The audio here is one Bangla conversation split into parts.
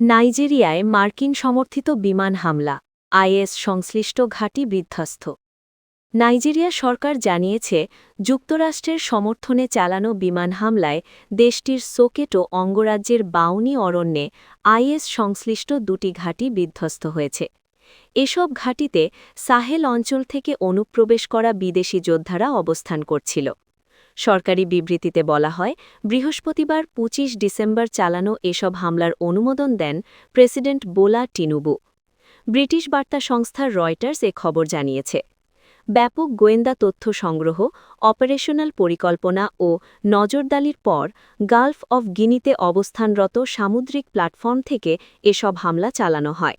নাইজেরিয়ায় মার্কিন সমর্থিত বিমান হামলা, আইএস সংশ্লিষ্ট ঘাঁটি বিধ্বস্ত। নাইজেরিয়া সরকার জানিয়েছে, যুক্তরাষ্ট্রের সমর্থনে চালানো বিমান হামলায় দেশটির সোকেটো অঙ্গরাজ্যের বাউনি অরণ্যে আইএস সংশ্লিষ্ট দুটি ঘাঁটি বিধ্বস্ত হয়েছে। এসব ঘাঁটিতে সাহেল অঞ্চল থেকে অনুপ্রবেশ করা বিদেশি যোদ্ধারা অবস্থান করছিল। সরকারি বিবৃতিতে বলা হয়, বৃহস্পতিবার ২৫ ডিসেম্বর চালানো এসব হামলার অনুমোদন দেন প্রেসিডেন্ট বোলা টিনুবু। ব্রিটিশ বার্তা সংস্থা রয়টার্স এ খবর জানিয়েছে। ব্যাপক গোয়েন্দা তথ্য সংগ্রহ, অপারেশনাল পরিকল্পনা ও নজরদালির পর গালফ অব গিনিতে অবস্থানরত সামুদ্রিক প্ল্যাটফর্ম থেকে এসব হামলা চালানো হয়।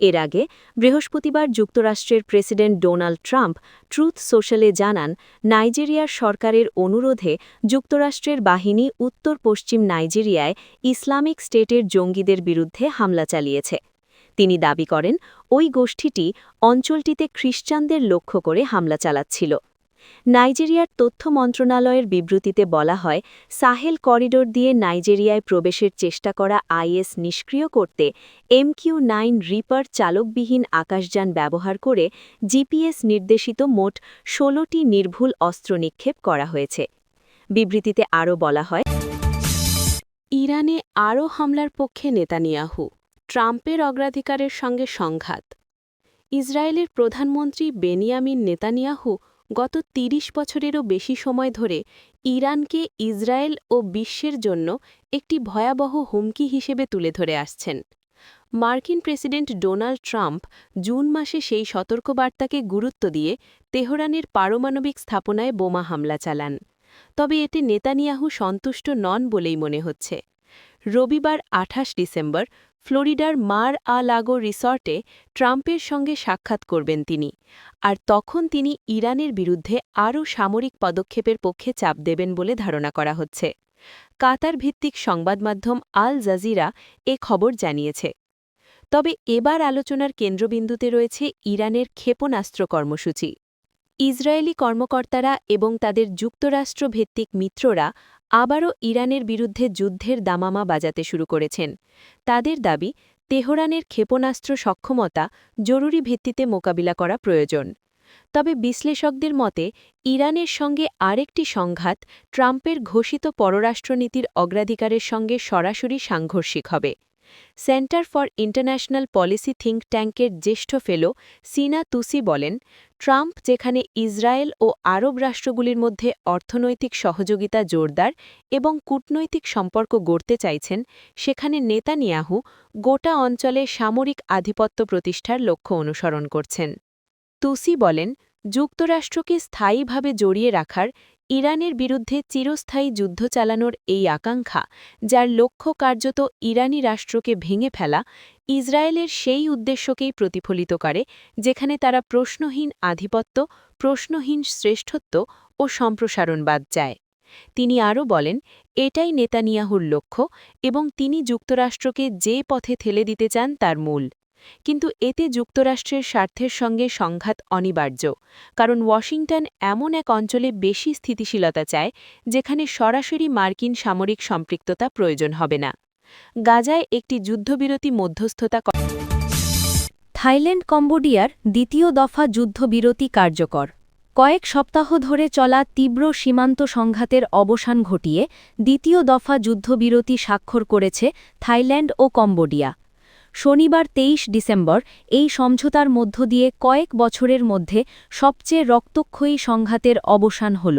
এর আগে বৃহস্পতিবার যুক্তরাষ্ট্রের প্রেসিডেন্ট ডোনাল্ড ট্রাম্প ট্রুথ সোশ্যালে জানান নাইজেরিয়ার সরকারের অনুরোধে যুক্তরাষ্ট্রের বাহিনী উত্তর পশ্চিম নাইজেরিয়ায় ইসলামিক স্টেটের জঙ্গিদের বিরুদ্ধে হামলা চালিয়েছে। তিনি দাবি করেন, ওই গোষ্ঠীটি অঞ্চলটিতে খ্রিস্টানদের লক্ষ্য করে হামলা চালাচ্ছিল। নাইজেরিয়ার তথ্য মন্ত্রণালয়ের বিবৃতিতে বলা হয়, সাহেল করিডোর দিয়ে নাইজেরিয়ায় প্রবেশের চেষ্টা করা আইএস নিষ্ক্রিয় করতে এমকিউ নাইন রিপার চালকবিহীন আকাশযান ব্যবহার করে জিপিএস নির্দেশিত মোট ষোলোটি নির্ভুল অস্ত্র নিক্ষেপ করা হয়েছে। বিবৃতিতে আরও বলা হয়, ইরানে আরও হামলার পক্ষে নেতানিয়াহু, ট্রাম্পের অগ্রাধিকারের সঙ্গে সংঘাত। ইসরায়েলের প্রধানমন্ত্রী বেনিয়ামিন নেতানিয়াহু গত ৩০ বছরেরও বেশি সময় ধরে ইরানকে ইসরায়েল ও বিশ্বের জন্য একটি ভয়াবহ হুমকি হিসেবে তুলে ধরে আসছেন। মার্কিন প্রেসিডেন্ট ডোনাল্ড ট্রাম্প জুন মাসে সেই সতর্কবার্তাকে গুরুত্ব দিয়ে তেহরানের পারমাণবিক স্থাপনায় বোমা হামলা চালান। তবে এতে নেতানিয়াহু সন্তুষ্ট নন বলেই মনে হচ্ছে। রবিবার আঠাশ ডিসেম্বর ফ্লোরিডার মার আ লাগো রিসর্টে ট্রাম্পের সঙ্গে সাক্ষাৎ করবেন তিনি, আর তখন তিনি ইরানের বিরুদ্ধে আরও সামরিক পদক্ষেপের পক্ষে চাপ দেবেন বলে ধারণা করা হচ্ছে। কাতার ভিত্তিক সংবাদমাধ্যম আল জাজিরা এ খবর জানিয়েছে। তবে এবার আলোচনার কেন্দ্রবিন্দুতে রয়েছে ইরানের ক্ষেপণাস্ত্র কর্মসূচি। ইসরায়েলি কর্মকর্তারা এবং তাদের যুক্তরাষ্ট্রভিত্তিক মিত্ররা আবারও ইরানের বিরুদ্ধে যুদ্ধের দামামা বাজাতে শুরু করেছেন। তাদের দাবি, তেহরানের ক্ষেপণাস্ত্র সক্ষমতা জরুরি ভিত্তিতে মোকাবিলা করা প্রয়োজন। তবে বিশ্লেষকদের মতে, ইরানের সঙ্গে আরেকটি সংঘাত ট্রাম্পের ঘোষিত পররাষ্ট্রনীতির অগ্রাধিকারের সঙ্গে সরাসরি সাংঘর্ষিক হবে। Centre for international policy think ট্যাঙ্কের জ্যেষ্ঠ ফেলো সিনা তুসি বলেন, ট্রাম্প যেখানে ইসরায়েল ও আরব রাষ্ট্রগুলির মধ্যে অর্থনৈতিক সহযোগিতা জোরদার এবং কূটনৈতিক সম্পর্ক গড়তে চাইছেন, সেখানে নেতানিয়াহু গোটা অঞ্চলে সামরিক আধিপত্য প্রতিষ্ঠার লক্ষ্য অনুসরণ করছেন। তুসি বলেন, যুক্তরাষ্ট্রকে স্থায়ীভাবে জড়িয়ে রাখার ইরানের বিরুদ্ধে চিরস্থায়ী যুদ্ধ চালানোর এই আকাঙ্ক্ষা, যার লক্ষ্য কার্যত ইরানি রাষ্ট্রকে ভেঙে ফেলা, ইসরায়েলের সেই উদ্দেশ্যকেই প্রতিফলিত করে, যেখানে তারা প্রশ্নহীন আধিপত্য, প্রশ্নহীন শ্রেষ্ঠত্ব ও সম্প্রসারণবাদ চায়। তিনি আরও বলেন, এটাই নেতানিয়াহুর লক্ষ্য এবং তিনি যুক্তরাষ্ট্রকে যে পথে ঠেলে দিতে চান তার মূল। কিন্তু এতে যুক্তরাষ্ট্রের স্বার্থের সঙ্গে সংঘাত অনিবার্য। কারণ ওয়াশিংটন এমন এক অঞ্চলে বেশি স্থিতিশীলতা চায়, যেখানে সরাসরি মার্কিন সামরিক সম্পৃক্ততা প্রয়োজন হবে না। গাজায় একটি যুদ্ধবিরতি মধ্যস্থতা থাইল্যান্ড কম্বোডিয়ার দ্বিতীয় দফা যুদ্ধবিরতি কার্যকর। কয়েক সপ্তাহ ধরে চলা তীব্র সীমান্ত সংঘাতের অবসান ঘটিয়ে দ্বিতীয় দফা যুদ্ধবিরতি স্বাক্ষর করেছে থাইল্যান্ড ও কম্বোডিয়া। শনিবার ২৩ ডিসেম্বর এই সমঝোতার মধ্য দিয়ে কয়েক বছরের মধ্যে সবচেয়ে রক্তক্ষয়ী সংঘাতের অবসান হল।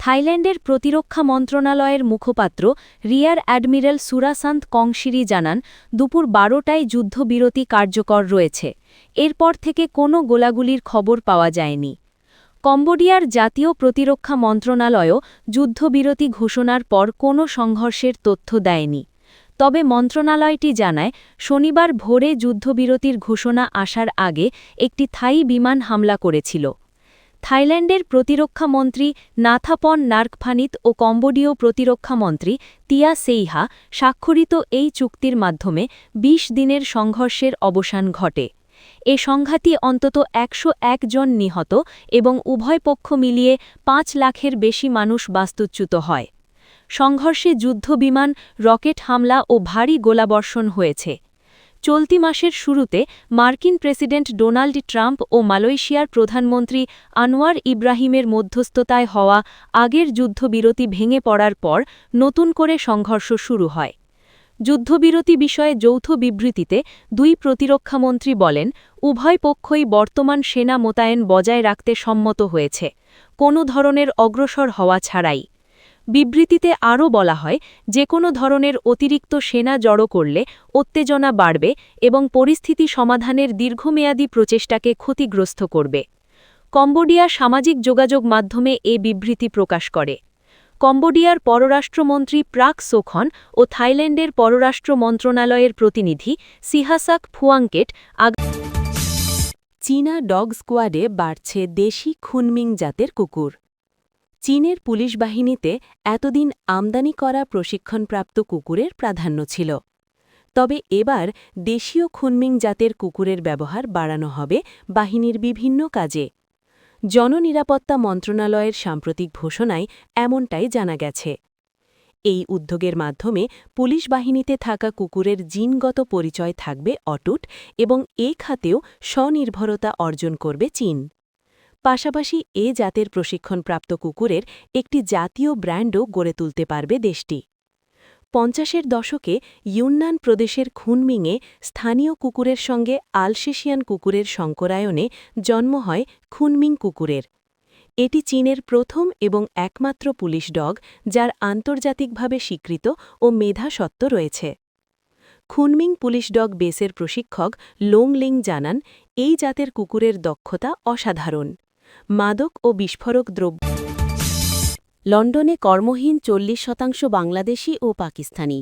থাইল্যান্ডের প্রতিরক্ষা মন্ত্রণালয়ের মুখপাত্র রিয়ার অ্যাডমিরাল সুরাসান্ত কংশিরি জানান, দুপুর বারোটায় যুদ্ধবিরতি কার্যকর রয়েছে। এরপর থেকে কোনো গোলাগুলির খবর পাওয়া যায়নি। কম্বোডিয়ার জাতীয় প্রতিরক্ষা মন্ত্রণালয়ও যুদ্ধবিরতি ঘোষণার পর কোনো সংঘর্ষের তথ্য দেয়নি। তবে মন্ত্রণালয়টি জানায়, শনিবার ভোরে যুদ্ধবিরতির ঘোষণা আসার আগে একটি থাই বিমান হামলা করেছিল। থাইল্যান্ডের প্রতিরক্ষা মন্ত্রী নাথাপন নার্কফানিত ও কম্বোডীয় প্রতিরক্ষামন্ত্রী তিয়া সেইহা স্বাক্ষরিত এই চুক্তির মাধ্যমে ২০ দিনের সংঘর্ষের অবসান ঘটে। এ সংঘাতই অন্তত একশো জন নিহত এবং উভয় পক্ষ মিলিয়ে পাঁচ লাখের বেশি মানুষ বাস্তুচ্যুত হয়। সংঘর্ষে যুদ্ধবিমান, রকেট হামলা ও ভারী গোলাবর্ষণ হয়েছে। চলতি মাসের শুরুতে মার্কিন প্রেসিডেন্ট ডোনাল্ড ট্রাম্প ও মালয়েশিয়ার প্রধানমন্ত্রী আনোয়ার ইব্রাহিমের মধ্যস্থতায় হওয়া আগের যুদ্ধবিরতি ভেঙে পড়ার পর নতুন করে সংঘর্ষ শুরু হয়। যুদ্ধবিরতি বিষয়ে যৌথ বিবৃতিতে দুই প্রতিরক্ষামন্ত্রী বলেন, উভয় পক্ষই বর্তমান সেনা মোতায়েন বজায় রাখতে সম্মত হয়েছে। কোনো ধরনের অগ্রসর হওয়া ছাড়াই। বিবৃতিতে আরও বলা হয় যে কোনো ধরনের অতিরিক্ত সেনা জড়ো করলে উত্তেজনা বাড়বে এবং পরিস্থিতি সমাধানের দীর্ঘমেয়াদী প্রচেষ্টাকে ক্ষতিগ্রস্ত করবে। কম্বোডিয়া সামাজিক যোগাযোগ মাধ্যমে এ বিবৃতি প্রকাশ করে। কম্বোডিয়ার পররাষ্ট্রমন্ত্রী প্রাক সোখন ও থাইল্যান্ডের পররাষ্ট্র মন্ত্রণালয়ের প্রতিনিধি সিহাসাক ফুয়াংকেট আগ চীনা ডগ স্কোয়াডে বাড়ছে দেশি খুনমিং জাতের কুকুর। চীনের পুলিশ বাহিনীতে এতদিন আমদানি করা প্রশিক্ষণপ্রাপ্ত কুকুরের প্রাধান্য ছিল। তবে এবার দেশীয় খুনমিং জাতের কুকুরের ব্যবহার বাড়ানো হবে বাহিনীর বিভিন্ন কাজে। জননিরাপত্তা মন্ত্রণালয়ের সাম্প্রতিক ঘোষণায় এমনটাই জানা গেছে। এই উদ্যোগের মাধ্যমে পুলিশ বাহিনীতে থাকা কুকুরের জিনগত পরিচয় থাকবে অটুট এবং এ খাতেও স্বনির্ভরতা অর্জন করবে চীন। পাশাপাশি এ জাতের প্রশিক্ষণপ্রাপ্ত কুকুরের একটি জাতীয় ব্র্যান্ডও গড়ে তুলতে পারবে দেশটি। পঞ্চাশের দশকে ইউন্নান প্রদেশের খুনমিংয়ে স্থানীয় কুকুরের সঙ্গে আলসেশিয়ান কুকুরের সংকরায়নে জন্ম হয় খুনমিং কুকুরের। এটি চীনের প্রথম এবং একমাত্র পুলিশ ডগ, যার আন্তর্জাতিকভাবে স্বীকৃত ও মেধাসত্ত্ব রয়েছে। খুনমিং পুলিশ ডগ বেসের প্রশিক্ষক লোংলিং জানান, এই জাতের কুকুরের দক্ষতা অসাধারণ। মাদক ও বিস্ফোরক দ্রব্য। লন্ডনে কর্মহীন চল্লিশ শতাংশ বাংলাদেশি ও পাকিস্তানি।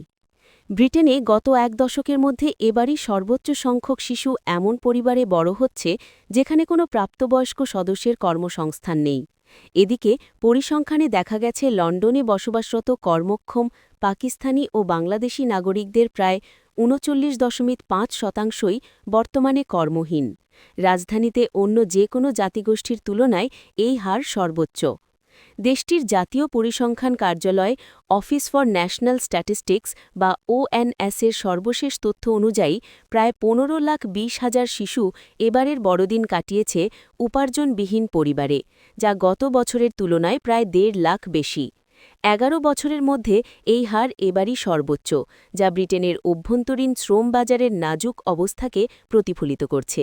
ব্রিটেনে গত এক দশকের মধ্যে এবারই সর্বোচ্চ সংখ্যক শিশু এমন পরিবারে বড় হচ্ছে, যেখানে কোনো প্রাপ্তবয়স্ক সদস্যের কর্মসংস্থান নেই। এদিকে পরিসংখ্যানে দেখা গেছে, লন্ডনে বসবাসরত কর্মক্ষম পাকিস্তানি ও বাংলাদেশি নাগরিকদের প্রায় উনচল্লিশ দশমিক পাঁচ শতাংশই বর্তমানে কর্মহীন। রাজধানীতে অন্য যে কোনো জাতিগোষ্ঠীর তুলনায় এই হার সর্বোচ্চ। দেশটির জাতীয় পরিসংখ্যান কার্যালয় অফিস ফর ন্যাশনাল স্ট্যাটিস্টিক্স বা ওএনএসের সর্বশেষ তথ্য অনুযায়ী প্রায় পনেরো লাখ বিশ হাজার শিশু এবারের বড়দিন কাটিয়েছে উপার্জনবিহীন পরিবারে, যা গত বছরের তুলনায় প্রায় দেড় লাখ বেশি। এগারো বছরের মধ্যে এই হার এবারই সর্বোচ্চ, যা ব্রিটেনের অভ্যন্তরীণ শ্রম বাজারের নাজুক অবস্থাকে প্রতিফলিত করছে।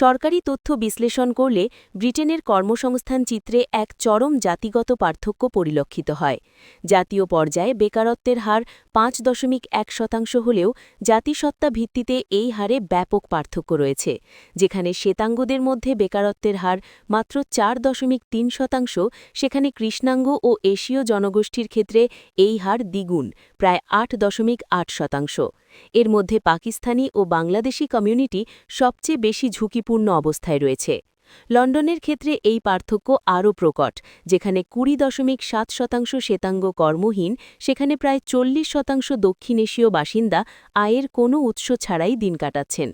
সরকারি তথ্য বিশ্লেষণ করলে ব্রিটেনের কর্মসংস্থান চিত্রে এক চরম জাতিগত পার্থক্য পরিলক্ষিত হয়। জাতীয় পর্যায়ে বেকারত্বের হার পাঁচ দশমিক এক শতাংশ হলেও জাতিসত্তা ভিত্তিতে এই হারে ব্যাপক পার্থক্য রয়েছে, যেখানে শ্বেতাঙ্গদের মধ্যে বেকারত্বের হার মাত্র চার দশমিক তিন শতাংশ, সেখানে কৃষ্ণাঙ্গ ও এশীয় জনগোষ্ঠীর ক্ষেত্রে এই হার দ্বিগুণ, প্রায় আট দশমিক আট শতাংশ। এর মধ্যে পাকিস্তানি ও বাংলাদেশি কমিউনিটি সবচেয়ে বেশি ঝুঁকিপূর্ণ অবস্থায় রয়েছে। লন্ডনের ক্ষেত্রে এই পার্থক্য আরও প্রকট, যেখানে কুড়ি দশমিক সাত শতাংশ শ্বেতাঙ্গ কর্মহীন, সেখানে প্রায় চল্লিশ শতাংশ দক্ষিণ এশীয় বাসিন্দা আয়ের কোনো উৎস ছাড়াই দিন কাটাচ্ছেন।